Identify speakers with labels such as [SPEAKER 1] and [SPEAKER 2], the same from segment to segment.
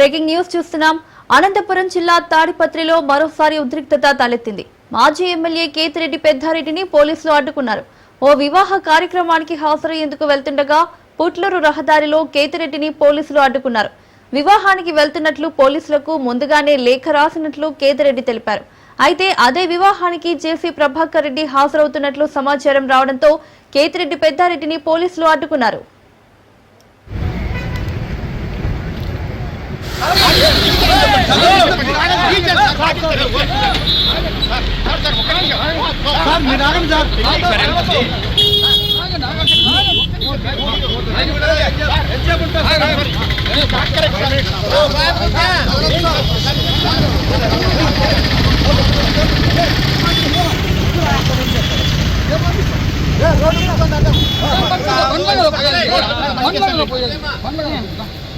[SPEAKER 1] Breaking news చూస్తున్నాం. అనంతపురం జిల్లా తాడిపత్రిలో మరోసారి ఉద్రిక్తత తలెత్తింది. మాజీ ఎమ్మెల్యే కేతిరెడ్డి పెద్దారెడ్డిని పోలీసులు అడ్డుకున్నారు. ఓ వివాహ కార్యక్రమానికి హాజరయ్యేందుకు వెళ్తుండగా పుట్లూరు రహదారిలో కేతిరెడ్డిని పోలీసులు అడ్డుకున్నారు. వివాహానికి వెళ్తున్నట్లు పోలీసులకు ముందుగానే లేఖ రాసినట్లు కేతిరెడ్డి తెలిపారు. అయితే అదే వివాహానికి జేసీ ప్రభాకర్ రెడ్డి హాజరవుతున్నట్లు సమాచారం రావడంతో కేతిరెడ్డి పెద్దారెడ్డిని పోలీసులు అడ్డుకున్నారు.
[SPEAKER 2] సార్ మీరు ఆగండి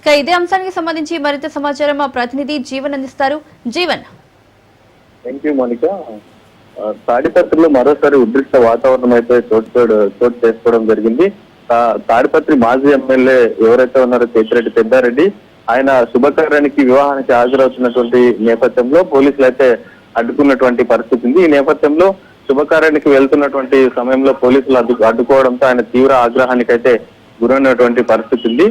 [SPEAKER 1] ఇక ఇదే అంశానికి సంబంధించి మరింత సమాచారం మా ప్రతినిధి జీవన్ అందిస్తారు. జీవన్.
[SPEAKER 3] థ్యాంక్ యూ మోనిక తాడిపత్రిలో మరోసారి ఉద్రిక్త వాతావరణం అయితే చోటు చోటు- చేసుకోవడం జరిగింది. తాడిపత్రి మాజీ ఎమ్మెల్యే ఎవరైతే ఉన్నారో కేతిరెడ్డి పెద్దారెడ్డి ఆయన శుభకార్యానికి వివాహానికి హాజరవుతున్నటువంటి నేపథ్యంలో పోలీసులు అయితే అడ్డుకున్నటువంటి పరిస్థితి ఉంది. ఈ నేపథ్యంలో శుభకార్యానికి వెళ్తున్నటువంటి సమయంలో పోలీసులు అడ్డు అడ్డుకోవడంతో ఆయన తీవ్ర ఆగ్రహానికి అయితే గురైనటువంటి పరిస్థితి ఉంది.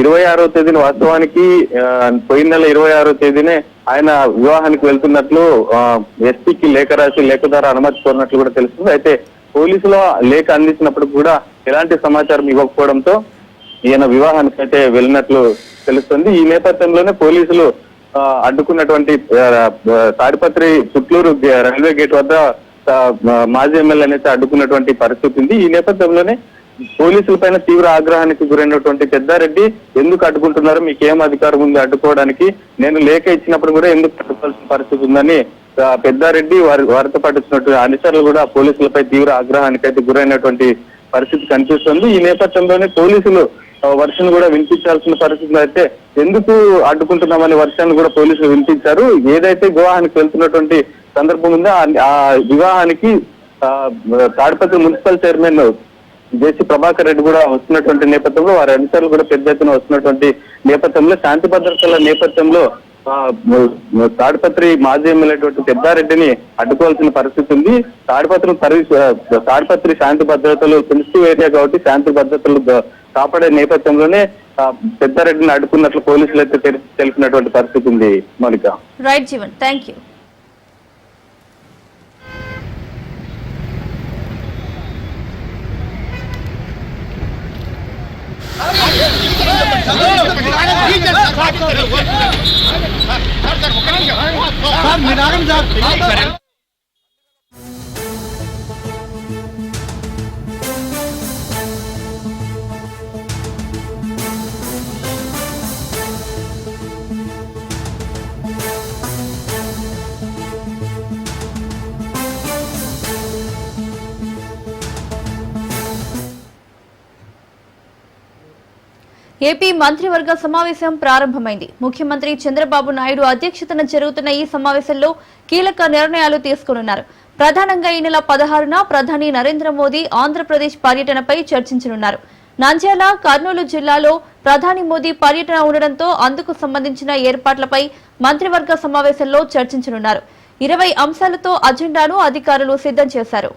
[SPEAKER 3] ఇరవై ఆరో తేదీన వాస్తవానికి పోయిన నెల ఇరవై ఆరో తేదీనే ఆయన వివాహానికి వెళ్తున్నట్లు ఎస్పీకి లేఖ రాసి లేఖ ద్వారా అనుమతి కోరినట్లు కూడా తెలుస్తుంది. అయితే పోలీసులు లేఖ అందించినప్పుడు కూడా ఎలాంటి సమాచారం ఇవ్వకపోవడంతో ఈయన వివాహానికి అయితే వెళ్ళినట్లు తెలుస్తుంది. ఈ నేపథ్యంలోనే పోలీసులు అడ్డుకున్నటువంటి తాడిపత్రి పుట్లూరు రైల్వే గేట్ వద్ద మాజీ ఎమ్మెల్యే అయితే అడ్డుకున్నటువంటి పరిస్థితి ఉంది. ఈ నేపథ్యంలోనే పోలీసుల పైన తీవ్ర ఆగ్రహానికి గురైనటువంటి పెద్దారెడ్డి ఎందుకు అడ్డుకుంటున్నారు మీకు ఏం అధికారం ఉంది అడ్డుకోవడానికి నేను లేఖ ఇచ్చినప్పుడు కూడా ఎందుకు అడ్డుకోవాల్సిన పరిస్థితి ఉందని పెద్దారెడ్డి వారి వారితో పాటు అనుచరులు కూడా పోలీసులపై తీవ్ర ఆగ్రహానికి అయితే గురైనటువంటి పరిస్థితి కనిపిస్తుంది. ఈ నేపథ్యంలోనే పోలీసులు వర్షను వర్షం కూడా వినిపించాల్సిన పరిస్థితులు అయితే ఎందుకు అడ్డుకుంటున్నామని వర్షాన్ని కూడా పోలీసులు వినిపించారు. ఏదైతే వివాహానికి వెళ్తున్నటువంటి సందర్భం ఉందో ఆ- వివాహానికి Tadipatri municipal chairman J C Prabhakar Reddy కూడా వస్తున్నటువంటి నేపథ్యంలో వారి అనుసరులు కూడా పెద్ద ఎత్తున వస్తున్నటువంటి నేపథ్యంలో శాంతి భద్రతల నేపథ్యంలో తాడిపత్రి మాజీ ఎమ్మెల్యేటువంటి పెద్దారెడ్డిని అడ్డుకోవాల్సిన పరిస్థితి ఉంది. తాడిపత్రి సర్వీస్ తాడిపత్రి శాంతి భద్రతలు సెన్సిటివ్ ఏరియా కాబట్టి శాంతి భద్రతలు కాపాడే నేపథ్యంలోనే పెద్దారెడ్డిని అడ్డుకున్నట్లు పోలీసులు అయితే తెలిపినటువంటి పరిస్థితి ఉంది Mounika.
[SPEAKER 1] Right Jeevan thank you
[SPEAKER 2] sir మీరు ఆగండి
[SPEAKER 1] ఏపీ మంత్రివర్గ సమావేశం ప్రారంభమైంది. ముఖ్యమంత్రి చంద్రబాబు నాయుడు అధ్యక్షతన జరుగుతున్న ఈ సమావేశంలో కీలక నిర్ణయాలు తీసుకున్నారు ప్రధానంగా ఈ నెల పదహారున ప్రధాని నరేంద్ర మోదీ ఆంధ్రప్రదేశ్ పర్యటనపై చర్చించనున్నారు. నంద్యాల కర్నూలు జిల్లాలో ప్రధాని మోదీ పర్యటన ఉండడంతో అందుకు సంబంధించిన ఏర్పాట్లపై మంత్రివర్గ సమావేశంలో చర్చించనున్నారు. ఇరవై అంశాలతో అజెండాను అధికారులు సిద్ధం చేశారు.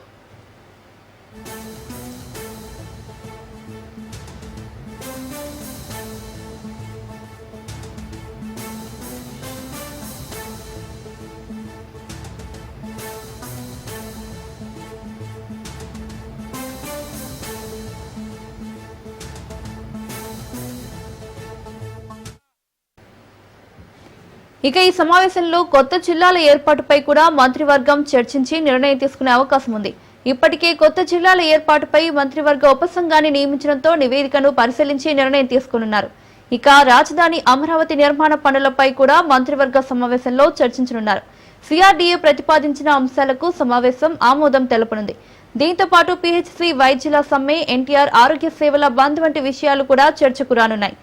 [SPEAKER 1] ఇక ఈ సమావేశంలో కొత్త జిల్లాల ఏర్పాటుపై కూడా మంత్రివర్గం చర్చించి నిర్ణయం తీసుకునే అవకాశం ఉంది. ఇప్పటికే కొత్త జిల్లాల ఏర్పాటుపై మంత్రివర్గ ఉపసంఘాన్ని నియమించడంతో నివేదికను పరిశీలించి నిర్ణయం తీసుకున్నారు ఇక రాజధాని అమరావతి నిర్మాణ పనులపై కూడా మంత్రివర్గ సమావేశంలో చర్చించనున్నారు. సిఆర్డీఏ ప్రతిపాదించిన అంశాలకు సమావేశం ఆమోదం తెలపనుంది. దీంతో పాటు పిహెచ్సి వైద్యుల సమ్మె ఎన్టీఆర్ ఆరోగ్య సేవల బంద్ వంటి విషయాలు కూడా చర్చకు రానున్నాయి.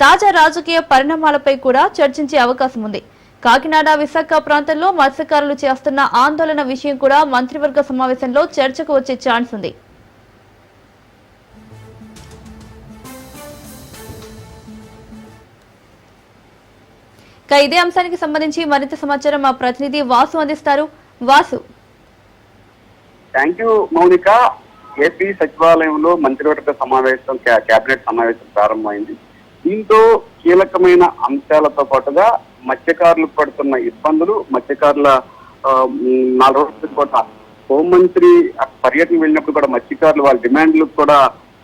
[SPEAKER 1] తాజా రాజకీయ పరిణామాలపై కూడా చర్చించే అవకాశం ఉంది. కాకినాడ విశాఖ ప్రాంతంలో మత్స్యకారులు చేస్తున్న ఆందోళన విషయం కూడా మంత్రివర్గ సమావేశంలో చర్చకు వచ్చే ఛాన్స్ ఉంది. ఇక ఇదే అంశానికి సంబంధించి మరింత సమాచారం మా ప్రతినిధి వాసు అందిస్తారు. Vasu.
[SPEAKER 4] Thank you Mounika. AP సచివాలయంలో మంత్రివర్గ సమావేశం కేబినెట్ సమావేశం ప్రారంభమైంది. దీంతో కీలకమైన అంశాలతో పాటుగా మత్స్యకారులు పడుతున్న ఇబ్బందులు మత్స్యకారుల నాలుగు రోజుల కూడా హోంమంత్రి పర్యటన వెళ్ళినప్పుడు కూడా మత్స్యకారులు వాళ్ళ డిమాండ్లు కూడా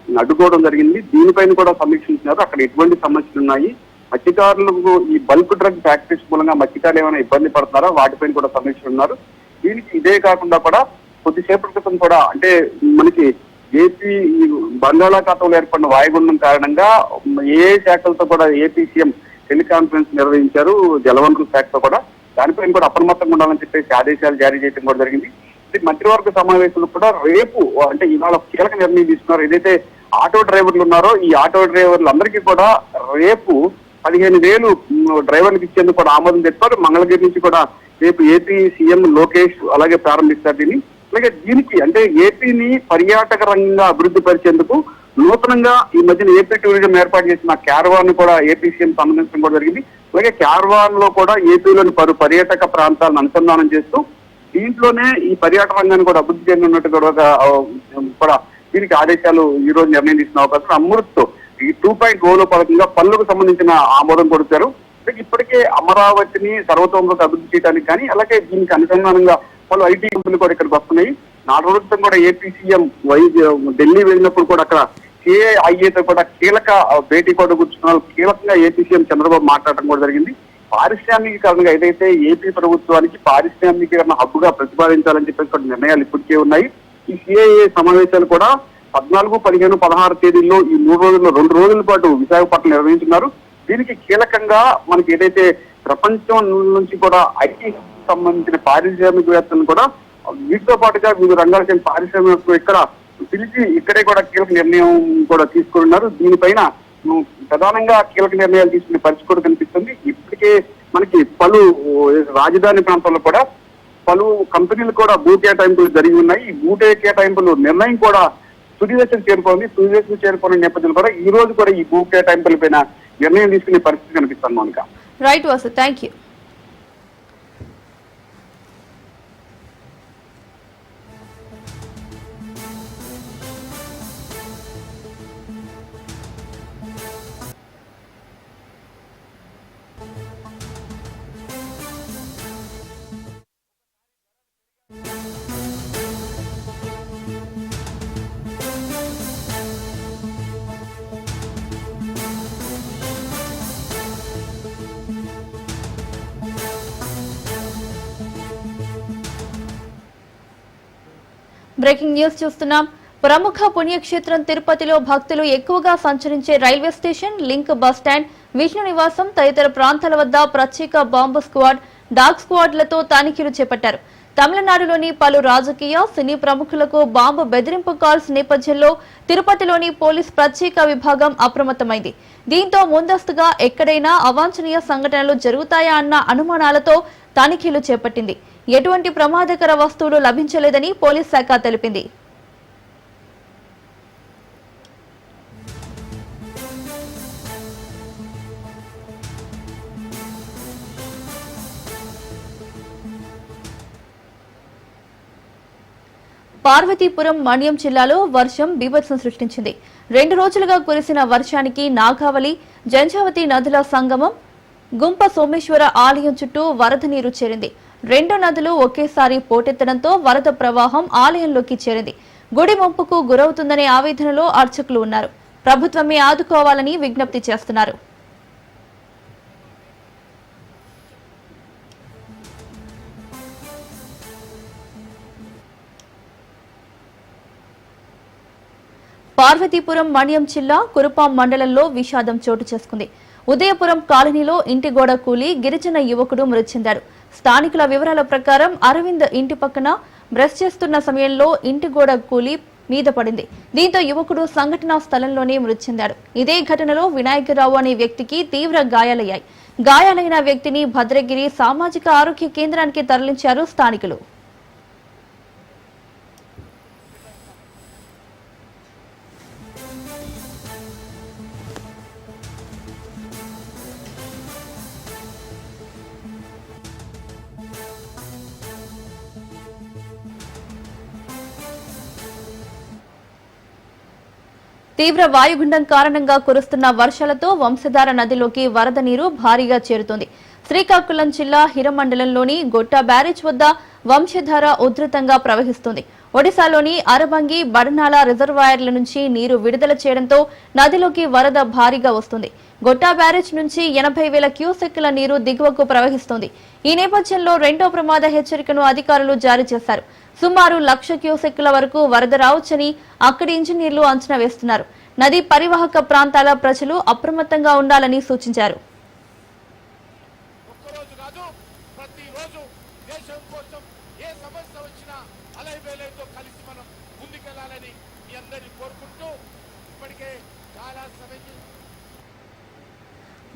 [SPEAKER 4] అడ్డుకోవడం జరిగింది. దీనిపైన కూడా సమీక్షించినారు. అక్కడ ఎటువంటి సమస్యలు ఉన్నాయి? మత్స్యకారులకు ఈ బల్క్ డ్రగ్ ఫ్యాక్టరీస్ మూలంగా మత్స్యకారులు ఏమైనా ఇబ్బంది పడుతున్నారా వాటిపైన కూడా సమీక్షలు ఉన్నారు. దీనికి ఇదే కాకుండా కూడా కొద్దిసేపటి క్రితం కూడా అంటే మనకి ఏపీ ఈ బంగాళాఖాతంలో ఏర్పడిన వాయుగుండం కారణంగా ఏ శాఖలతో కూడా ఏపీ సీఎం టెలికాన్ఫరెన్స్ నిర్వహించారు జలవనరుల శాఖతో కూడా. దానిపైన కూడా అప్రమత్తంగా ఉండాలని చెప్పేసి ఆదేశాలు జారీ చేయడం కూడా జరిగింది. మంత్రివర్గ సమావేశంలో కూడా రేపు అంటే ఇవాళ కీలక నిర్ణయం తీసుకున్నారు. ఏదైతే ఆటో డ్రైవర్లు ఉన్నారో ఈ ఆటో డ్రైవర్లు అందరికీ కూడా రేపు పదిహేను వేలు డ్రైవర్లకు ఇచ్చేందుకు కూడా ఆమోదం తెచ్చారు మంగళగిరి నుంచి కూడా రేపు ఏపీ సీఎం లోకేష్ అలాగే ప్రారంభిస్తారు దీన్ని. అలాగే దీనికి అంటే ఏపీని పర్యాటక రంగంగా అభివృద్ధి పరిచేందుకు నూతనంగా ఈ మధ్యన ఏపీ టూరిజం ఏర్పాటు చేసిన క్యారవాన్ కూడా ఏపీ సీఎం సంబంధించడం కూడా జరిగింది. అలాగే క్యారవాన్లో కూడా ఏపీలోని పలు పర్యాటక ప్రాంతాలను అనుసంధానం చేస్తూ దీంట్లోనే ఈ పర్యాటక రంగాన్ని కూడా అభివృద్ధి చెందినట్టు కూడా కూడా దీనికి ఆదేశాలు ఈ రోజు నిర్ణయం తీసుకున్న అవకాశం అమృత్ ఈ టూ పాయింట్ ఓలో పథకంగా పనులకు సంబంధించిన ఆమోదం కొడుతారు ఇప్పటికే అమరావతిని సర్వతోముఖ అభివృద్ధి చేయడానికి కానీ అలాగే దీనికి అనుసంధానంగా పలు ఐటీ కంపెనీలు కూడా ఇక్కడికి వస్తున్నాయి. నాలుగు రోజుల క్రితం కూడా ఏపీ సీఎం వై ఢిల్లీ వెళ్ళినప్పుడు కూడా అక్కడ కేఐఏతో కూడా కీలక భేటీ కూడా కూర్చున్నారు కీలకంగా ఏపీ సీఎం చంద్రబాబు మాట్లాడటం కూడా జరిగింది. పారిశ్రామికీకరణగా ఏదైతే ఏపీ ప్రభుత్వానికి పారిశ్రామికీకరణ హబ్బుగా ప్రతిపాదించాలని చెప్పేసి కొన్ని నిర్ణయాలు ఇప్పటికే ఉన్నాయి. ఈ సిఐఏ సమావేశాలు కూడా పద్నాలుగు పదిహేను పదహారు తేదీల్లో ఈ మూడు రోజుల్లో రెండు రోజుల పాటు విశాఖపట్నం నిర్వహించున్నారు దీనికి కీలకంగా మనకి ఏదైతే ప్రపంచం నుంచి కూడా ఐటీ సంబంధించిన పారిశ్రామికవేత్తలను కూడా వీటితో పాటుగా వివిధ రంగాల చెందిన పారిశ్రామిక ఇక్కడ పిలిచి ఇక్కడే కూడా కీలక నిర్ణయం కూడా తీసుకున్నారు దీనిపైన ప్రధానంగా కీలక నిర్ణయాలు తీసుకునే పరిస్థితి కూడా కనిపిస్తుంది. ఇప్పటికే మనకి పలు రాజధాని ప్రాంతాల్లో కూడా పలు కంపెనీలు కూడా భూ కేటాయింపులు జరిగి ఉన్నాయి. ఈ భూ కేటాయింపులు నిర్ణయం కూడా తుది దశకు చేరుకోండి తుది చేరుకున్న నేపథ్యంలో కూడా ఈ రోజు కూడా ఈ భూ కేటాయింపుల పైన నిర్ణయం తీసుకునే పరిస్థితి కనిపిస్తాను Mounika.
[SPEAKER 1] Right Vasu thank you breaking news చూస్తున్నాం. ప్రముఖ పుణ్యక్షేత్రం తిరుపతిలో భక్తులు ఎక్కువగా సంచరించే railway station link bus stand Vishnu Nivasam తదితర ప్రాంతాల వద్ద ప్రత్యేక బాంబు స్క్వాడ్ డాగ్ స్క్వాడ్లతో తనిఖీలు చేపట్టారు. తమిళనాడులోని పలు రాజకీయ సినీ ప్రముఖులకు బాంబు బెదిరింపు కాల్స్ నేపథ్యంలో తిరుపతిలోని పోలీస్ ప్రత్యేక విభాగం అప్రమత్తమైంది. దీంతో ముందస్తుగా ఎక్కడైనా అవాంఛనీయ సంఘటనలు జరుగుతాయా అన్న అనుమానాలతో తనిఖీలు చేపట్టింది. ఎటువంటి ప్రమాదకర వస్తువులు లభించలేదని పోలీస్ శాఖ తెలిపింది. పార్వతీపురం మణ్యం జిల్లాలో వర్షం బీభత్సం సృష్టించింది. రెండు రోజులుగా కురిసిన వర్షానికి నాగావళి జంజావతి నదుల సంగమం గుంప సోమేశ్వర ఆలయం చుట్టూ వరద నీరు చేరింది. రెండు నదులు ఒకేసారి పోటెత్తడంతో వరద ప్రవాహం ఆలయంలోకి చేరింది. గుడి ముంపుకు గురవుతుందనే ఆవేదనలో అర్చకులు ఉన్నారు. ప్రభుత్వమే ఆదుకోవాలని విజ్ఞప్తి చేస్తున్నారు. పార్వతీపురం మణ్యం జిల్లా కురుపాం మండలంలో విషాదం చోటు చేసుకుంది. ఉదయపురం కాలనీలో ఇంటి గోడ కూలి గిరిజన యువకుడు మృతి చెందాడు. స్థానికుల వివరాల ప్రకారం అరవింద్ ఇంటి పక్కన బ్రష్ చేస్తున్న సమయంలో ఇంటి గోడ కూలి మీద పడింది. దీంతో యువకుడు సంఘటనా స్థలంలోనే మృతి చెందాడు. ఇదే ఘటనలో వినాయకరావు అనే వ్యక్తికి తీవ్ర గాయాలయ్యాయి. గాయాలైన వ్యక్తిని భద్రగిరి సామాజిక ఆరోగ్య కేంద్రానికి తరలించారు స్థానికులు. తీవ్ర వాయుగుండం కారణంగా కురుస్తున్న వర్షాలతో వంశధార నదిలోకి వరద నీరు భారీగా చేరుతుంది. శ్రీకాకుళం జిల్లా హిరమండలంలోని గొట్టా బ్యారేజ్ వద్ద వంశధార ఉధృతంగా ప్రవహిస్తుంది. ఒడిశాలోని అరబంగి బడనాల రిజర్వాయర్ల నుంచి నీరు విడుదల చేయడంతో నదిలోకి వరద భారీగా వస్తుంది. గొట్టా బ్యారేజ్ నుంచి ఎనభై వేల క్యూసెక్కుల నీరు దిగువకు ప్రవహిస్తోంది. ఈ నేపథ్యంలో రెండో ప్రమాద హెచ్చరికను అధికారులు జారీ చేశారు. సుమారు లక్ష క్యూసెక్కుల వరకు వరద రావచ్చని అక్కడి ఇంజనీర్లు అంచనా వేస్తున్నారు. నది పరివాహక ప్రాంతాల ప్రజలు అప్రమత్తంగా ఉండాలని సూచించారు
[SPEAKER 2] ఒక్కరోజు కాదు ప్రతిరోజు దేశం కోసం ఏ సమస్య వచ్చినా అలైబేలైతో కలిసి మనం ముందుకెళ్ళాలని మీ అందరినీ కోరుకుంటూ ఇప్పటికే చాలా సమయం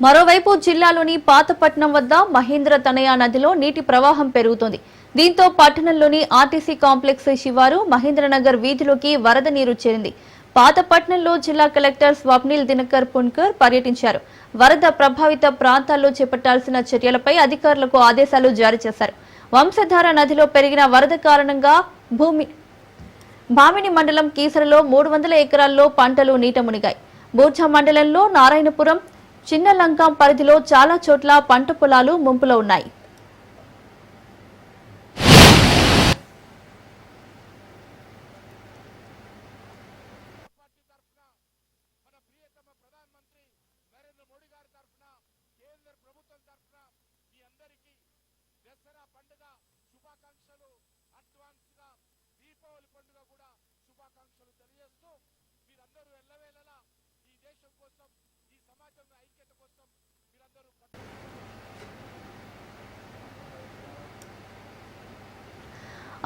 [SPEAKER 1] మరోవైపు జిల్లాలోని పాతపట్నం వద్ద మహేంద్ర తనయా నదిలో నీటి ప్రవాహం పెరుగుతోంది. దీంతో పట్టణంలోని ఆర్టీసీ కాంప్లెక్స్ శివారు మహేంద్రనగర్ వీధిలోకి వరద నీరు చేరింది. పాతపట్నంలో జిల్లా కలెక్టర్ స్వప్నిల్ దినకర్ పున్కర్ పర్యటించారు. వరద ప్రభావిత ప్రాంతాల్లో చేపట్టాల్సిన చర్యలపై అధికారులకు ఆదేశాలు జారీ చేశారు. వంశధార నదిలో పెరిగిన వరద కారణంగా భూమి భామిని మండలం కీసరలో మూడు వందల ఎకరాల్లో పంటలు నీట మునిగాయి. బూర్జా మండలంలో నారాయణపురం చిన్న లంకాం పరిధిలో చాలా చోట్ల పంట పొలాలు ముంపులో ఉన్నాయి.
[SPEAKER 2] కూడా శుభాకాంక్షలు తెలియజేస్తూ మీరందరూ ఎల్లవేళలా ఈ దేశం కోసం ఐక్యత కోసం మీరందరూ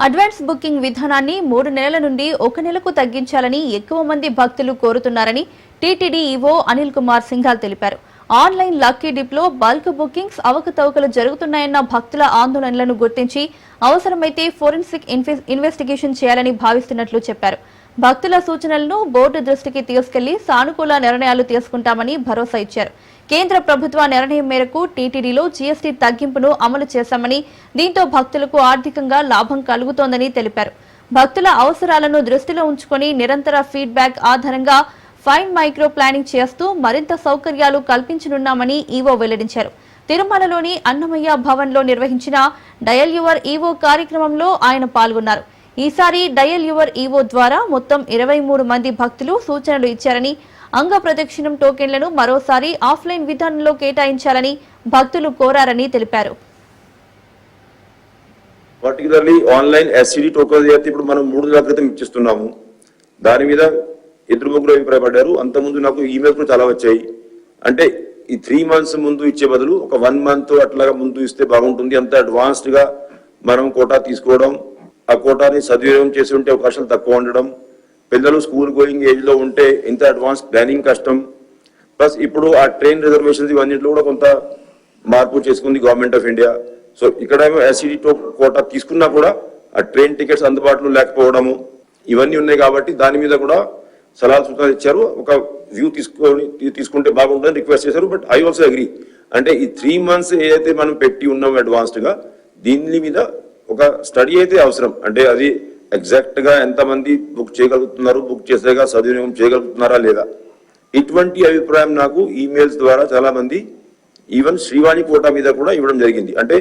[SPEAKER 1] అడ్వాన్స్ బుకింగ్ విధానాన్ని మూడు నెలల నుండి ఒక నెలకు తగ్గించాలని ఎక్కువ మంది భక్తులు కోరుతున్నారని టీటీడీ ఈవో అనిల్ కుమార్ సింఘాల్ తెలిపారు. ఆన్లైన్ లక్కీ డిప్లో బల్క్ బుకింగ్స్ అవకతవకలు జరుగుతున్నాయన్న భక్తుల ఆందోళనలను గుర్తించి అవసరమైతే ఫోరెన్సిక్ ఇన్వెస్టిగేషన్ చేయాలని భావిస్తున్నట్లు చెప్పారు. భక్తుల సూచనలను బోర్డు దృష్టికి తీసుకెళ్ళి సానుకూల నిర్ణయాలు తీసుకుంటామని భరోసా ఇచ్చారు. కేంద్ర ప్రభుత్వ నిర్ణయం మేరకు టీటీడీలో జీఎస్టీ తగ్గింపును అమలు చేశామని దీంతో భక్తులకు ఆర్థికంగా లాభం కలుగుతోందని తెలిపారు. భక్తుల అవసరాలను దృష్టిలో ఉంచుకొని నిరంతర ఫీడ్బ్యాక్ ఆధారంగా ఫైన్ మైక్రో ప్లానింగ్ చేస్తూ మరింత సౌకర్యాలు కల్పించనున్నామని ఈవో వెల్లడించారు. తిరుమలలోని అన్నమయ్య భవన్లో నిర్వహించిన డయల్ యువర్ ఈవో కార్యక్రమంలో ఆయన పాల్గొన్నారు. ఈసారి డయల్ యువర్ ఈవో ద్వారా మొత్తం ఇరవై మూడు మంది భక్తులు సూచనలు ఇచ్చారని అంగ ప్రదక్షిణం టోకెన్లను మరోసారి ఆఫ్లైన్ విధానంలో కేటాయించాలని భక్తులు కోరారని తెలిపారు.
[SPEAKER 5] పర్టికులర్లీ ఆన్లైన్ ఎస్సీడీ టోకన్ అయితే ఇప్పుడు మనం మూడు నెలల క్రితం ఇచ్చిస్తున్నాము. దాని మీద ఇద్దరు ముగ్గురు అభిప్రాయపడ్డారు. అంతకుముందు నాకు ఈమెయిల్స్ కూడా చాలా వచ్చాయి. అంటే ఈ త్రీ మంత్స్ ముందు ఇచ్చే బదులు ఒక వన్ మంత్ అట్లాగా ముందు ఇస్తే బాగుంటుంది. అంత అడ్వాన్స్డ్గా మనం కోటా తీసుకోవడం ఆ కోటాని సద్వినియోగం చేసి ఉంటే అవకాశాలు తక్కువ ఉండడం పిల్లలు స్కూల్ గోయింగ్ ఏజ్లో ఉంటే ఇంత అడ్వాన్స్ ప్లానింగ్ కష్టం. ప్లస్ ఇప్పుడు ఆ ట్రైన్ రిజర్వేషన్స్ ఇవన్నింటిలో కూడా కొంత మార్పు చేసుకుంది గవర్నమెంట్ ఆఫ్ ఇండియా సో ఇక్కడ ఎస్సిడి టో కోటా తీసుకున్నా కూడా ఆ ట్రైన్ టికెట్స్ అందుబాటులో లేకపోవడము ఇవన్నీ ఉన్నాయి కాబట్టి దాని మీద కూడా సలహా సూచనలు ఇచ్చారు. ఒక వ్యూ తీసుకొని తీసుకుంటే బాగుంటుందని రిక్వెస్ట్ చేశారు. బట్ ఐ ఆల్సో అగ్రీ అంటే ఈ త్రీ మంత్స్ ఏదైతే మనం పెట్టి ఉన్నాం అడ్వాన్స్డ్గా దీని మీద ఒక స్టడీ అయితే అవసరం. అంటే అది ఎగ్జాక్ట్గా ఎంతమంది బుక్ చేయగలుగుతున్నారు బుక్ చేసేగా సద్వినియోగం చేయగలుగుతున్నారా లేదా? ఇటువంటి అభిప్రాయం నాకు ఈమెయిల్స్ ద్వారా చాలా మంది ఈవెన్ శ్రీవాణి కోటా మీద కూడా ఇవ్వడం జరిగింది. అంటే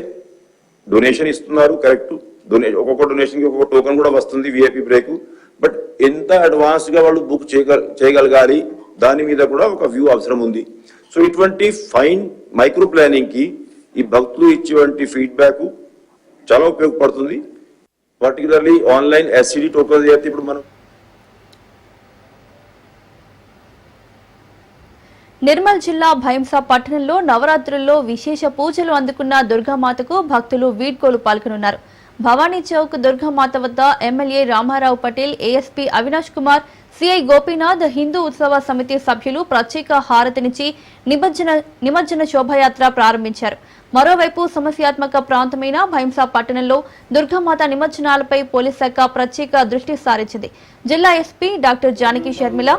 [SPEAKER 5] డొనేషన్ ఇస్తున్నారు కరెక్ట్. డొనే ఒక్కొక్క డొనేషన్కి ఒక్కొక్క టోకెన్ కూడా వస్తుంది విఐపి బ్రేక్. బట్ ఎంత అడ్వాన్స్గా వాళ్ళు బుక్ చేయగల చేయగలగాలి దాని మీద కూడా ఒక వ్యూ అవసరం ఉంది. సో ఇటువంటి ఫైన్ మైక్రో ప్లానింగ్కి ఈ భక్తులు ఇచ్చేటువంటి ఫీడ్బ్యాక్ చాలా ఉపయోగపడుతుంది. పర్టికులర్లీ ఆన్లైన్ ఎస్సీడీ టోకన్ చేస్తే ఇప్పుడు మనం
[SPEAKER 1] నిర్మల్ జిల్లా భైంసా పట్టణంలో నవరాత్రుల్లో విశేష పూజలు అందుకున్న దుర్గామాతకు భక్తులు వీడ్కోలు పాల్గొనున్నారు. భవానీ చౌక్ దుర్గామాత వద్ద MLA Ramarao Patel ASP Avinash Kumar CI Gopinath Hindu Utsava Samiti సభ్యులు ప్రత్యేక హారతినిచ్చి నిమజ్జన నిమజ్జన శోభయాత్ర ప్రారంభించారు. మరోవైపు సమస్యాత్మక ప్రాంతమైన భైంసా పట్టణంలో దుర్గామాత నిమజ్జనాలపై పోలీస్ శాఖ ప్రత్యేక దృష్టి సారించింది. జిల్లా SP doctor Janaki Sharmila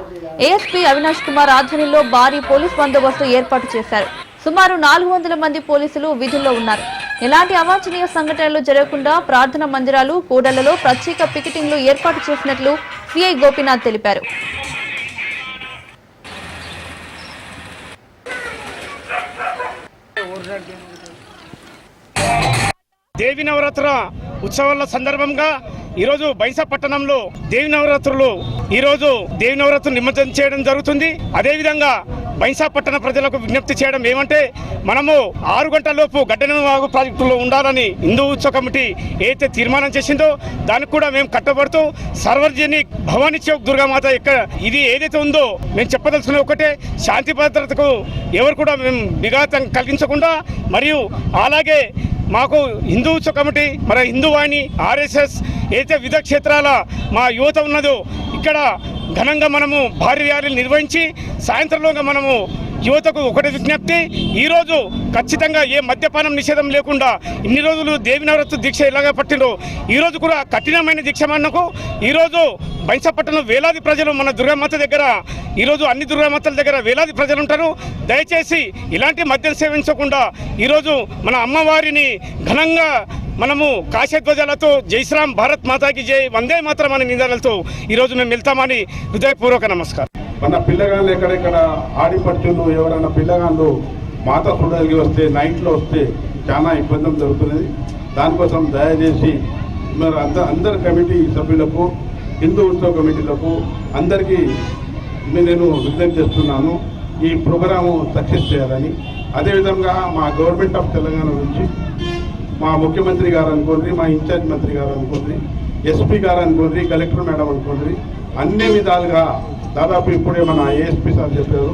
[SPEAKER 1] ASP Avinash Kumar ఆధ్వర్యంలో భారీ పోలీస్ బందోబస్తు ఏర్పాటు చేశారు. సుమారు నాలుగు వందల మంది పోలీసులు విధుల్లో ఉన్నారు. ఎలాంటి అవాంఛనీయ సంఘటనలు జరగకుండా ప్రార్థన మందిరాలు కూడళ్ళలో ప్రత్యేక పికెటింగ్లు ఏర్పాటు చేసినట్లు సిఐ గోపీనాథ్ తెలిపారు.
[SPEAKER 6] దేవి నవరాత్ర ఉత్సవాల సందర్భంగా ఈరోజు బైసా పట్టణంలో దేవి నవరాత్రులు ఈరోజు దేవి నవరాత్రులు నిమజ్జనం చేయడం జరుగుతుంది. అదేవిధంగా బైసా పట్టణ ప్రజలకు విజ్ఞప్తి చేయడం ఏమంటే మనము ఆరు గంటలలోపు గడ్డనవాగు ప్రాజెక్టులో ఉండాలని హిందూ ఉత్సవ కమిటీ ఏదైతే తీర్మానం చేసిందో దానికి కూడా మేము కట్టబడుతూ సార్వజనిక్ భవానీ చౌక్ దుర్గామాత ఇక్కడ ఇది ఏదైతే ఉందో మేము చెప్పదలుచుకున్న ఒకటే శాంతి భద్రతకు ఎవరు కూడా మేము విఘాతం కలిగించకుండా మరియు అలాగే మాకు హిందూ ఉత్సవ కమిటీ మరి హిందువాణి ఆర్ఎస్ఎస్ ఏదైతే వివిధ క్షేత్రాల మా యువత ఉన్నదో ఇక్కడ ఘనంగా మనము భారీ ర్యాలీలు నిర్వహించి సాయంత్రంలోగా మనము యువతకు ఒకటి విజ్ఞప్తి ఈరోజు ఖచ్చితంగా ఏ మద్యపానం నిషేధం లేకుండా ఇన్ని రోజులు దేవినవరత్ దీక్ష ఇలాగా పట్టినో ఈరోజు కూడా కఠినమైన దీక్ష మనకు. ఈరోజు బైంసపట్టణం వేలాది ప్రజలు మన దుర్గామాత దగ్గర ఈరోజు అన్ని దుర్గామాతల దగ్గర వేలాది ప్రజలు ఉంటారు. దయచేసి ఇలాంటి మద్యం సేవించకుండా ఈరోజు మన అమ్మవారిని ఘనంగా మనము కాశధ్వజాలతో జై శ్రామ్ భారత్ మాతాకి జై వందే మాత్రం అనే నిదానాలతో ఈరోజు మేము వెళ్తామని హృదయపూర్వక నమస్కారం.
[SPEAKER 2] మన పిల్లగాళ్ళు ఎక్కడెక్కడ ఆడిపడుచులు ఎవరైనా పిల్లగాళ్ళు మాత చూడగలిగి వస్తే నైట్లో వస్తే చాలా ఇబ్బంది జరుగుతున్నది. దానికోసం దయచేసి మరి అంత అందరి కమిటీ సభ్యులకు హిందూ ఉత్సవ కమిటీలకు అందరికీ నేను విజ్ఞప్తి చేస్తున్నాను ఈ ప్రోగ్రాము సక్సెస్ చేయాలని. అదేవిధంగా మా గవర్నమెంట్ ఆఫ్ తెలంగాణ నుంచి మా ముఖ్యమంత్రి గారు అనుకోండి మా ఇన్ఛార్జ్ మంత్రి గారు అనుకోండి ఎస్పీ గారు అనుకోండి కలెక్టర్ మేడం అనుకోండి అన్ని విధాలుగా దాదాపు ఇప్పుడే మన ఏఎస్పీ సార్ చెప్పారు.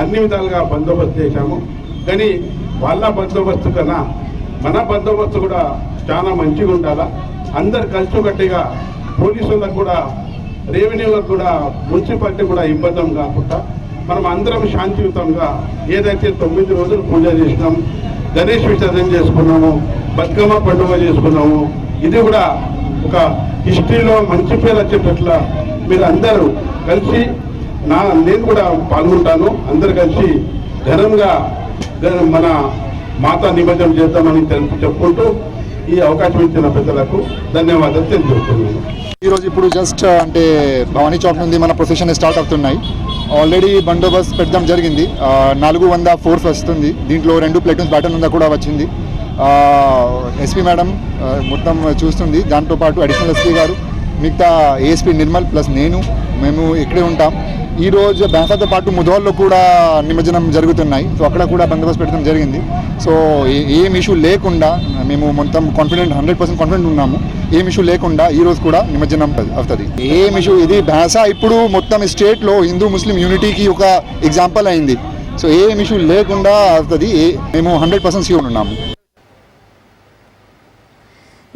[SPEAKER 2] అన్ని విధాలుగా బందోబస్తు చేశాము. కానీ వాళ్ళ బందోబస్తు కన్నా మన బందోబస్తు కూడా చాలా మంచిగా ఉండాలా? అందరు కలిసికట్టుగా పోలీసులకు కూడా రెవెన్యూలకు కూడా మున్సిపాలిటీ కూడా ఇబ్బంది కాకుండా మనం అందరం శాంతియుతంగా ఏదైతే తొమ్మిది రోజులు పూజ చేసినాం గణేష్ విసర్జన చేసుకున్నాము బతుకమ్మ పండుగ చేసుకున్నాము ఇది కూడా ఒక హిస్టరీలో మంచి పేరు వచ్చేటట్ల మీరు అందరూ కలిసి నా నేను కూడా పాల్గొంటాను. అందరు కలిసి ఘనంగా మన మాతా నిమజ్జనం చేద్దామని తెలుపు చెప్పుకుంటూ ఈ అవకాశం ఇచ్చిన పెద్దలకు ధన్యవాదాలు తెలియజేస్తున్నాను.
[SPEAKER 7] ఈరోజు ఇప్పుడు జస్ట్ uh, అంటే భవానీ చౌక్ నుండి మన ప్రొసెషన్ స్టార్ట్ అవుతున్నాయి. ఆల్రెడీ బందోబస్తు పెట్టడం జరిగింది. నాలుగు వంద ఫోర్స్ వస్తుంది. దీంట్లో రెండు ప్లేటూన్స్ బ్యాటన్ ఉందా కూడా వచ్చింది. ఎస్పీ మేడం మొత్తం చూస్తుంది. దాంతోపాటు అడిషనల్ ఎస్పీ గారు మిగతా ఏఎస్పీ నిర్మల్ ప్లస్ నేను మేము ఇక్కడే ఉంటాం. ఈ రోజు పాటు ముధోల్లో కూడా నిమజ్జనం జరుగుతున్నాయి. సో అక్కడ కూడా బందోబస్తు పెట్టడం జరిగింది. సో ఏ- ఏం ఇష్యూ లేకుండా మేము మొత్తం కాన్ఫిడెంట్ హండ్రెడ్ పర్సెంట్ కాన్ఫిడెంట్ ఉన్నాము. ఏం ఇష్యూ లేకుండా ఈరోజు కూడా నిమజ్జనం అవుతుంది. ఏం ఇష్యూ ఇది భాష ఇప్పుడు మొత్తం స్టేట్లో హిందూ ముస్లిం యూనిటీకి ఒక ఎగ్జాంపుల్ అయింది. సో ఏం ఇష్యూ లేకుండా అవుతుంది. ఏ- మేము హండ్రెడ్ పర్సెంట్ సీఓ ఉన్నాము.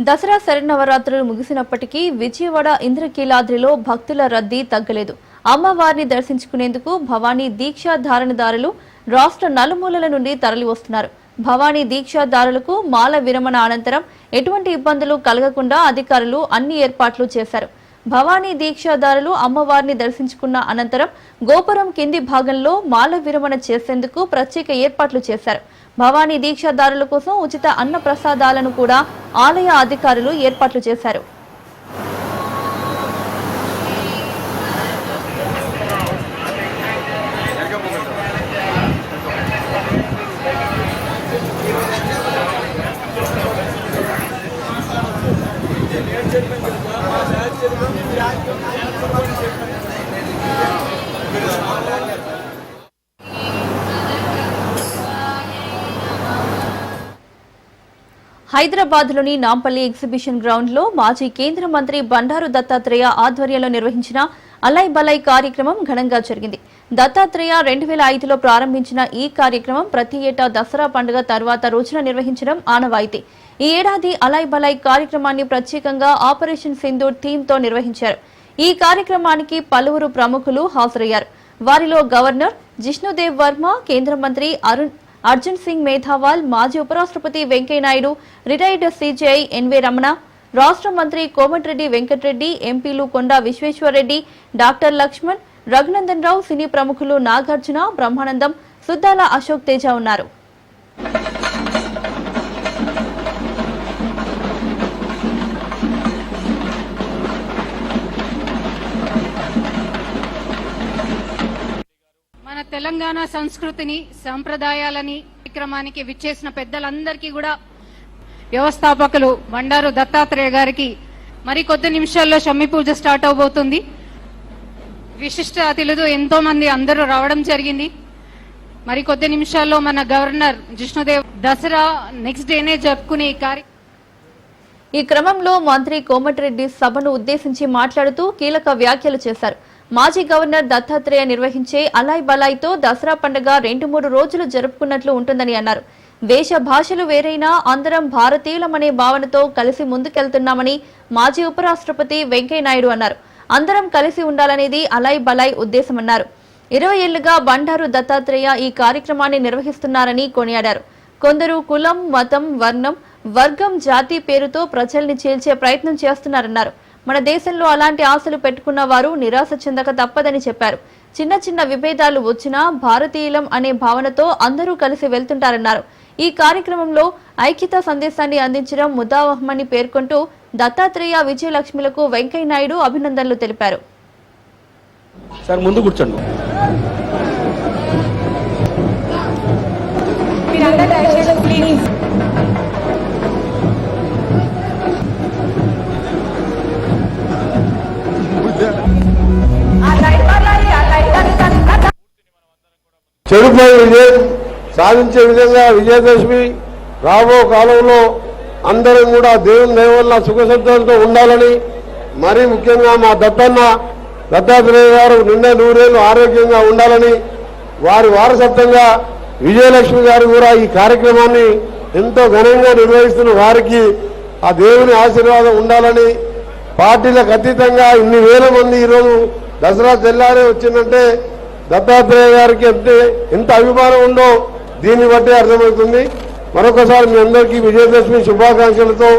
[SPEAKER 1] దసరా శరన్నవరాత్రులు ముగిసినప్పటికీ విజయవాడ ఇంద్రకీలాద్రిలో భక్తుల రద్దీ తగ్గలేదు. అమ్మవారిని దర్శించుకునేందుకు భవానీ దీక్షాధారణదారులు రాష్ట్ర నలుమూలల నుండి తరలి వస్తున్నారు భవానీ దీక్షాదారులకు మాల విరమణ అనంతరం ఎటువంటి ఇబ్బందులు కలగకుండా అధికారులు అన్ని ఏర్పాట్లు చేశారు. భవానీ దీక్షాదారులు అమ్మవారిని దర్శించుకున్న అనంతరం గోపురం కింది భాగంలో మాల విరమణ చేసేందుకు ప్రత్యేక ఏర్పాట్లు చేశారు. భవానీ దీక్షాదారుల కోసం ఉచిత అన్న ప్రసాదాలను కూడా ఆలయ అధికారులు ఏర్పాట్లు చేశారు. హైదరాబాద్లోని నాంపల్లి ఎగ్జిబిషన్ గ్రౌండ్లో మాజీ కేంద్ర మంత్రి బండారు దత్తాత్రేయ ఆధ్వర్యంలో నిర్వహించిన అలై బలై కార్యక్రమం ఘనంగా జరిగింది. దత్తాత్రేయ రెండు వేల ఐదులో ప్రారంభించిన ఈ కార్యక్రమం ప్రతి ఏటా దసరా పండుగ తర్వాత రోజున నిర్వహించడం ఆనవాయితీ. ఈ ఏడాది అలై బలాయ్ కార్యక్రమాన్ని ప్రత్యేకంగా ఆపరేషన్ సింధూర్ థీమ్తో నిర్వహించారు. ఈ కార్యక్రమానికి పలువురు ప్రముఖులు హాజరయ్యారు. వారిలో గవర్నర్ జిష్ణుదేవ్ వర్మ కేంద్ర మంత్రి అరుణ్ అర్జున్ సింగ్ మేధావాల్ మాజీ ఉపరాష్ట్రపతి Venkaiah Naidu retired CJI NV Ramana రాష్ట్ర మంత్రి కోమటిరెడ్డి వెంకటరెడ్డి ఎంపీలు కొండా విశ్వేశ్వరరెడ్డి డాక్టర్ లక్ష్మణ్ రఘునందన్ రావు సినీ ప్రముఖులు నాగార్జున బ్రహ్మానందం సుద్దాల అశోక్ తేజ ఉన్నారు.
[SPEAKER 8] తెలంగాణ సంస్కృతిని సంప్రదాయాలని కార్యక్రమానికి విచ్చేసిన పెద్దలందరికీ కూడా వ్యవస్థాపకులు బండారు దత్తాత్రేయ గారికి మరి కొద్ది నిమిషాల్లో షమ్మి పూజ స్టార్ట్ అవబోతుంది. విశిష్ట అతిథులు ఎంతో మంది అందరూ రావడం జరిగింది. మరి కొద్ది నిమిషాల్లో మన గవర్నర్ జిష్ణుదేవ్ దసరా నెక్స్ట్ డేనే జరుపుకునే ఈ
[SPEAKER 1] ఈ క్రమంలో మంత్రి కోమటిరెడ్డి సభను ఉద్దేశించి మాట్లాడుతూ కీలక వ్యాఖ్యలు చేశారు. మాజీ గవర్నర్ దత్తాత్రేయ నిర్వహించే అలాయ్ బలాయ్తో దసరా పండుగ రెండు మూడు రోజులు జరుపుకున్నట్లు ఉంటుందని అన్నారు. వేష భాషలు వేరైనా అందరం భారతీయులమనే భావనతో కలిసి ముందుకెళ్తున్నామని మాజీ ఉపరాష్ట్రపతి వెంకయ్యనాయుడు అన్నారు. అందరం కలిసి ఉండాలనేది అలాయ్ బలాయ్ ఉద్దేశమన్నారు. ఇరవై ఏళ్ళుగా బండారు దత్తాత్రేయ ఈ కార్యక్రమాన్ని నిర్వహిస్తున్నారని కొనియాడారు. కొందరు కులం మతం వర్ణం వర్గం జాతి పేరుతో ప్రజల్ని చీల్చే ప్రయత్నం చేస్తున్నారన్నారు. మన దేశంలో అలాంటి ఆశలు పెట్టుకున్న వారు నిరాశ చెందక తప్పదని చెప్పారు. చిన్న చిన్న విభేదాలు వచ్చినా భారతీయులం అనే భావనతో అందరూ కలిసి వెళ్తుంటారన్నారు. ఈ కార్యక్రమంలో ఐక్యతా సందేశాన్ని అందించడం ముద్దావహమని పేర్కొంటూ దత్తాత్రేయ విజయలక్ష్మిలకు వెంకయ్యనాయుడు అభినందనలు తెలిపారు.
[SPEAKER 9] సార్ ముందు కూర్చోండి.
[SPEAKER 10] చెడుపై విజయం సాధించే విధంగా విజయదశమి రాబో కాలంలో అందరం కూడా దేవుని దేవుళ్ళ వల్ల సుఖశబ్దంతో ఉండాలని మరీ ముఖ్యంగా మా దత్తన్న దత్తాత్రేయ గారు నిన్న నూరేళ్ళు ఆరోగ్యంగా ఉండాలని వారి వారసత్వంగా విజయలక్ష్మి గారు కూడా ఈ కార్యక్రమాన్ని ఎంతో ఘనంగా నిర్వహిస్తున్న వారికి ఆ దేవుని ఆశీర్వాదం ఉండాలని పార్టీలకు అతీతంగా ఇన్ని వేల మంది ఈరోజు దసరా తెల్లారే వచ్చిందంటే దత్తాత్రేయ గారికి ఎంత ఎంత అభిమానం ఉందో దీన్ని బట్టి అర్థమవుతుంది. మరొకసారి మీ అందరికీ విజయదశమి శుభాకాంక్షలతో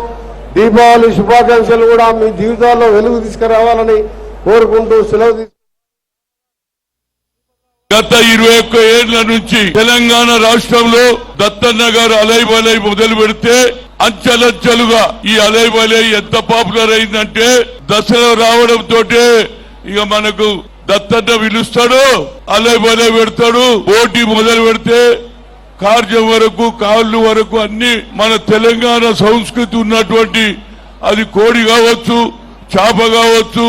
[SPEAKER 10] దీపావళి శుభాకాంక్షలు కూడా మీ జీవితాల్లో వెలుగు తీసుకురావాలని కోరుకుంటూ సెలవు
[SPEAKER 11] గత ఇరవై ఒక్క ఏళ్ళ నుంచి తెలంగాణ రాష్ట్రంలో దత్తన్న గారు అలైబలై మొదలు పెడితే అంచెలంచెలుగా ఈ అలైబలై ఎంత పాపులర్ అయిందంటే దసరా రావడంతో ఇక మనకు దత్తన్న పిలుస్తాడు అలా బలై పెడతాడు పోటీ మొదలు పెడితే కార్యం వరకు కాళ్ళు వరకు అన్ని మన తెలంగాణ సంస్కృతి ఉన్నటువంటి అది కోడి కావచ్చు చేప కావచ్చు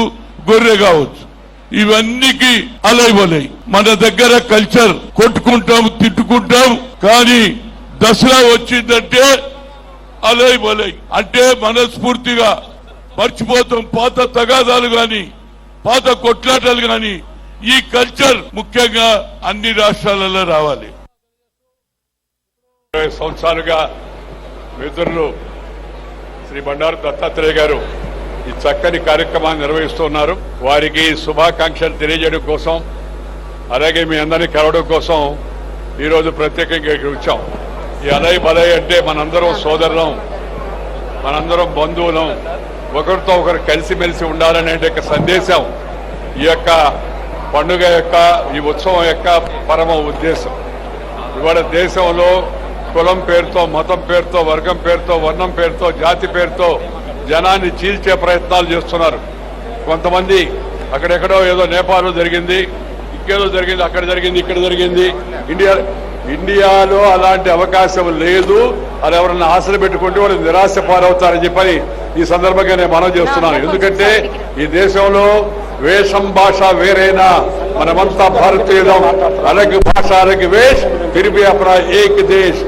[SPEAKER 11] గొర్రె కావచ్చు. ఇవన్నీకి అలైవలై మన దగ్గర కల్చర్ కొట్టుకుంటాం తిట్టుకుంటాం కానీ దసరా వచ్చిందంటే అలైవలై అంటే మనస్ఫూర్తిగా మర్చిపోతాం పాత తగాదాలు కానీ పాత కొట్లాటలు గాని ఈ కల్చర్ ముఖ్యంగా అన్ని రాష్ట్రాలలో రావాలి.
[SPEAKER 9] ఇరవై సంవత్సరాలుగా మిత్రులు శ్రీ బండారు దత్తాత్రేయ గారు ఈ చక్కని కార్యక్రమాన్ని నిర్వహిస్తున్నారు. వారికి శుభాకాంక్షలు తెలియజేయడం కోసం అలాగే మీ అందరినీ కలవడం కోసం ఈరోజు ప్రత్యేకంగా ఇక్కడ వచ్చాం. ఈ అలయ్ బలయ అంటే మనందరం సోదరులం మనందరం బంధువులం ఒకరితో ఒకరు కలిసిమెలిసి ఉండాలనే ఒక సందేశం ఈ యొక్క పండుగ యొక్క ఈ ఉత్సవం యొక్క పరమ ఉద్దేశం. ఇవాళ దేశంలో కులం పేరుతో మతం పేరుతో వర్గం పేరుతో వర్ణం పేరుతో జాతి పేరుతో జనాన్ని చీల్చే ప్రయత్నాలు చేస్తున్నారు. కొంతమంది అక్కడెక్కడో ఏదో నేపాల్ జరిగింది ఇంకేదో జరిగింది అక్కడ జరిగింది ఇక్కడ జరిగింది. ఇండియా ఇండియాలో అలాంటి అవకాశం లేదు. అది ఎవరన్నా ఆశలు పెట్టుకుంటే వాళ్ళు నిరాశ పాలవుతారని చెప్పని ఈ సందర్భంగా నేను మనం చేస్తున్నాను ఎందుకంటే ఈ దేశంలో వేషం భాష వేరైనా? మనమంతా భారతీయులం. అలాగే భాష అలాగే వేష్ తిరిగి అపరా ఏక్ దేశ్.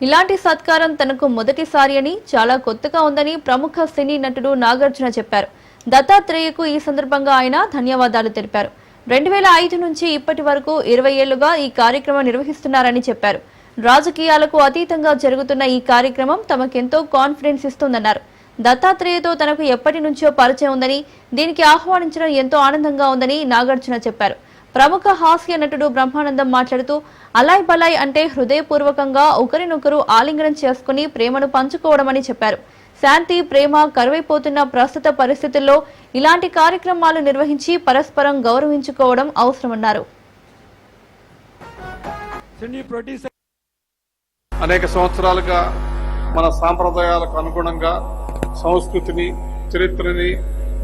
[SPEAKER 1] ఇలాంటి సత్కారం తనకు మొదటిసారి అని చాలా కొత్తగా ఉందని ప్రముఖ సినీ నటుడు నాగార్జున చెప్పారు. దత్తాత్రేయకు ఈ సందర్భంగా ఆయన ధన్యవాదాలు తెలిపారు. రెండు వేల ఐదు నుంచి ఇప్పటి వరకు ఇరవై ఏళ్ళుగా ఈ కార్యక్రమం నిర్వహిస్తున్నారని చెప్పారు. రాజకీయాలకు అతీతంగా జరుగుతున్న ఈ కార్యక్రమం తమకెంతో కాన్ఫిడెన్స్ ఇస్తుందన్నారు. దత్తాత్రేయతో తనకు ఎప్పటి నుంచో పరిచయం ఉందని దీనికి ఆహ్వానించడం ఎంతో ఆనందంగా ఉందని నాగార్జున చెప్పారు. ప్రముఖ హాస్య నటుడు బ్రహ్మానందం మాట్లాడుతూ అలాయ్ బలాయ్ అంటే హృదయపూర్వకంగా ఒకరినొకరు ఆలింగనం చేసుకుని ప్రేమను పంచుకోవడమని చెప్పారు. శాంతి ప్రేమ కరువైపోతున్న ప్రస్తుత పరిస్థితుల్లో ఇలాంటి కార్యక్రమాలు నిర్వహించి పరస్పరం గౌరవించుకోవడం అవసరమన్నారు.
[SPEAKER 12] అనేక సంవత్సరాలుగా మన సాంప్రదాయాలకు అనుగుణంగా సంస్కృతిని చరిత్రని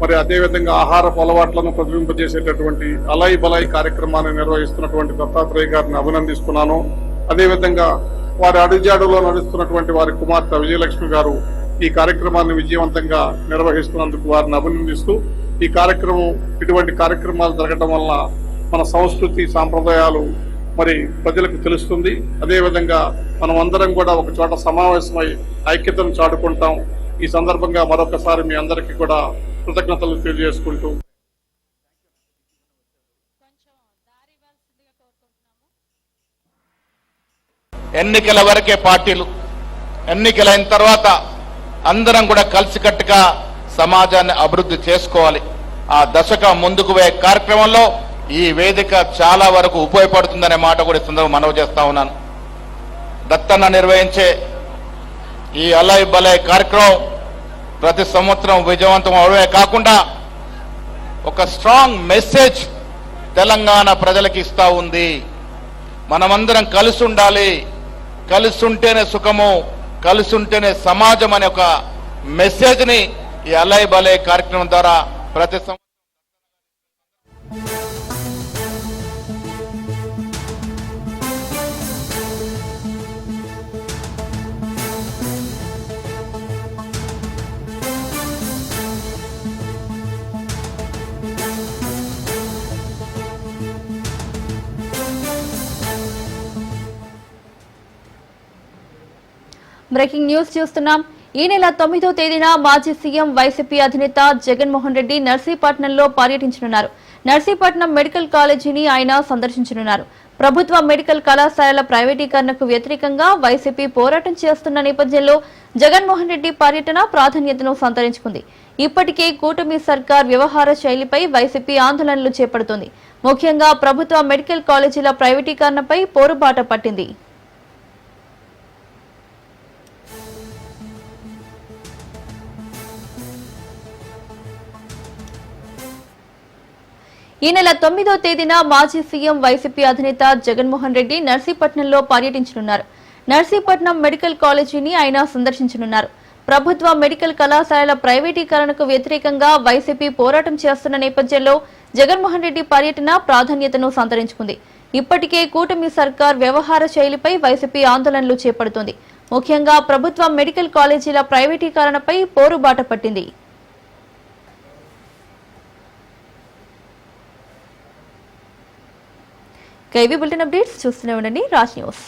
[SPEAKER 12] మరి అదేవిధంగా ఆహారపు అలవాట్లను ప్రతిబింపజేసేటటువంటి అలాయి బలాయి కార్యక్రమాన్ని నిర్వహిస్తున్నటువంటి దత్తాత్రేయ గారిని అభినందిస్తున్నాను. అదేవిధంగా వారి అడుగుజాడులో నడుస్తున్నటువంటి వారి కుమార్తె విజయలక్ష్మి గారు ఈ కార్యక్రమాన్ని విజయవంతంగా నిర్వహిస్తున్నందుకు వారిని అభినందిస్తూ ఈ కార్యక్రమం ఇటువంటి కార్యక్రమాలు జరగడం వల్ల మన సంస్కృతి సాంప్రదాయాలు మరి ప్రజలకు తెలుస్తుంది. అదేవిధంగా మనం అందరం కూడా ఒక చోట సమావేశమై ఐక్యతను చాటుకుంటాం. ఈ సందర్భంగా మరొకసారి మీ అందరికీ కూడా కృతజ్ఞతలు తెలియజేసుకుంటూ
[SPEAKER 13] ఎన్నికల వరకే పార్టీలు ఎన్నికలైన తర్వాత అందరం కూడా కలిసికట్టుగా సమాజాన్ని అభివృద్ధి చేసుకోవాలి. ఆ దశక ముందుకు పోయే కార్యక్రమంలో ఈ వేదిక చాలా వరకు ఉపయోగపడుతుందనే మాట కూడా సందర్భం మనవి చేస్తా ఉన్నాను. దత్తన్న నిర్వహించే ఈ అలయ్ బలయ్ కార్యక్రమం ప్రతి సంవత్సరం విజయవంతం అవడమే కాకుండా ఒక స్ట్రాంగ్ మెసేజ్ తెలంగాణ ప్రజలకు ఇస్తా ఉంది. మనమందరం కలిసి ఉండాలి. కలిసి ఉంటేనే సుఖము కలిసి ఉంటేనే సమాజం అనే ఒక మెసేజ్ని ఈ అలయ్ బలయ్ కార్యక్రమం ద్వారా ప్రతి
[SPEAKER 1] బ్రేకింగ్ న్యూస్ చూస్తున్నాం. ఈ నెల తొమ్మిదో తేదీన మాజీ సీఎం వైసీపీ అధినేత జగన్మోహన్ రెడ్డి నర్సీపట్నంలో పర్యటించనున్నారు. నర్సీపట్నం మెడికల్ కాలేజీని ఆయన సందర్శించనున్నారు. ప్రభుత్వ మెడికల్ కళాశాలల ప్రైవేటీకరణకు వ్యతిరేకంగా వైసీపీ పోరాటం చేస్తున్న నేపథ్యంలో జగన్మోహన్ రెడ్డి పర్యటన ప్రాధాన్యతను సంతరించుకుంది. ఇప్పటికే కూటమి సర్కార్ వ్యవహార శైలిపై వైసీపీ ఆందోళనలు చేపడుతోంది. ముఖ్యంగా ప్రభుత్వ మెడికల్ కాలేజీల ప్రైవేటీకరణపై పోరుబాట పట్టింది. ఈ నెల తొమ్మిదో తేదీన మాజీ సీఎం వైసీపీ అధినేత జగన్మోహన్ రెడ్డి నర్సీపట్నంలో పర్యటించనున్నారు. నర్సీపట్నం మెడికల్ కాలేజీని ఆయన సందర్శించనున్నారు. ప్రభుత్వ మెడికల్ కళాశాలల ప్రైవేటీకరణకు వ్యతిరేకంగా వైసీపీ పోరాటం చేస్తున్న నేపథ్యంలో జగన్మోహన్ రెడ్డి పర్యటన ప్రాధాన్యతను సంతరించుకుంది. ఇప్పటికే కూటమి సర్కార్ వ్యవహార శైలిపై వైసీపీ ఆందోళనలు చేపడుతోంది. ముఖ్యంగా ప్రభుత్వ మెడికల్ కాలేజీల ప్రైవేటీకరణపై పోరుబాట పట్టింది. కైవీ బులెటిన్ అప్డేట్స్ చూస్తూనే ఉండండి. రాజ్ న్యూస్.